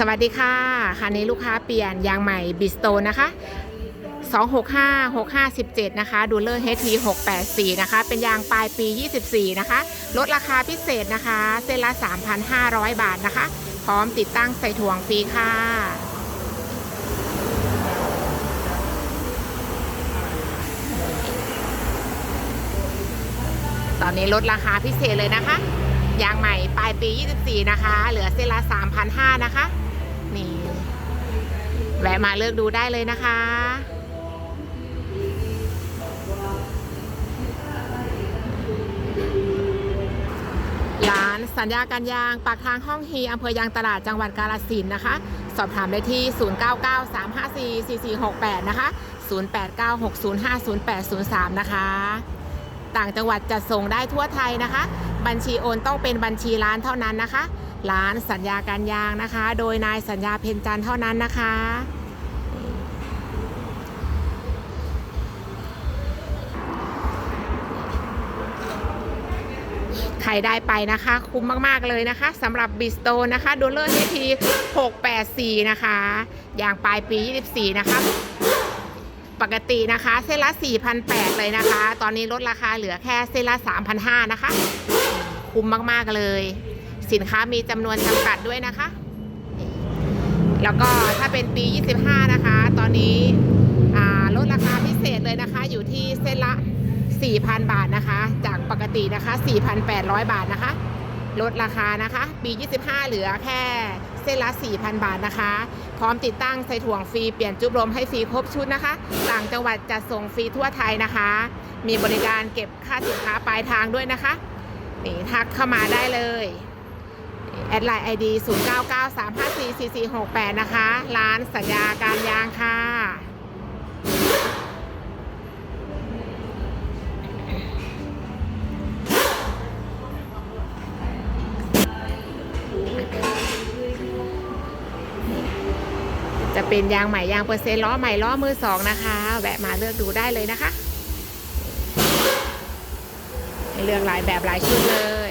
สวัสดีค่ะ คันนี้ลูกค้าเปลี่ยนยางใหม่บิสโตนะคะ 265 6517 นะคะ ดูเลอร์ HT 684 นะคะ เป็นยางปลายปี 24 นะคะ ลดราคาพิเศษนะคะ เส้นละ 3,500 บาทนะคะ พร้อมติดตั้งใส่ถ่วงฟรีค่ะตอนนี้ลดราคาพิเศษเลยนะคะ ยางใหม่ปลายปี 24 นะคะ เหลือเส้นละ3,500นะคะ แวะมาเลือกดูได้เลยนะคะ ร้านสัญญาการยางปากทางห้องฮีอำเภอยางตลาดจังหวัดกาฬสินธุ์นะคะ สอบถามได้ที่ 0993544468 นะคะ 0896050803 นะคะ ต่างจังหวัดจะส่งได้ทั่วไทยนะคะ บัญชีโอนต้องเป็นบัญชีร้านเท่านั้นนะคะ ร้านสัญญาการยางนะคะ โดยนายสัญญาเพนจันเท่านั้นนะคะ ใครได้ไปนะคะ คุ้มมาก ๆ เลยนะคะสำหรับบิสโตนะคะดูเลอร์เฮที684 นะคะ อย่างปลายปี 24 นะคะปกตินะคะ เส้นละ 4,800 เลยนะคะ ตอนนี้ลดราคาเหลือแค่เส้นละ 3,500 นะคะ คุ้มมาก ๆ เลย สินค้ามีจำนวนจำกัดด้วยนะคะ แล้วก็ถ้าเป็นปี 25 นะคะ ตอนนี้ลดราคาพิเศษเลยนะคะ อยู่ที่เส้นละ 4,000 บาทนะคะ จากปกตินะคะ 4,800 บาทนะคะ ลดราคานะคะ ปี 25 เหลือแค่เส้นละ 4,000 บาทนะคะ พร้อมติดตั้งใส่ถ่วงฟรี เปลี่ยนจุบลมให้ฟรีครบชุดนะคะ ต่างจังหวัดจะส่งฟรีทั่วไทยนะคะ มีบริการเก็บค่าสินค้าปลายทางด้วยนะคะนี่ทักเข้ามาได้เลย แอดไลน์ ID 0993544468 นะคะ ร้านสัญญาการยางค่ะ จะเป็นยางใหม่ยางเปอร์เซ็นต์ล้อใหม่ล้อมือสองนะคะ แวะมาเลือกดูได้เลยนะคะ ให้เลือกหลายแบบหลายชุดเลย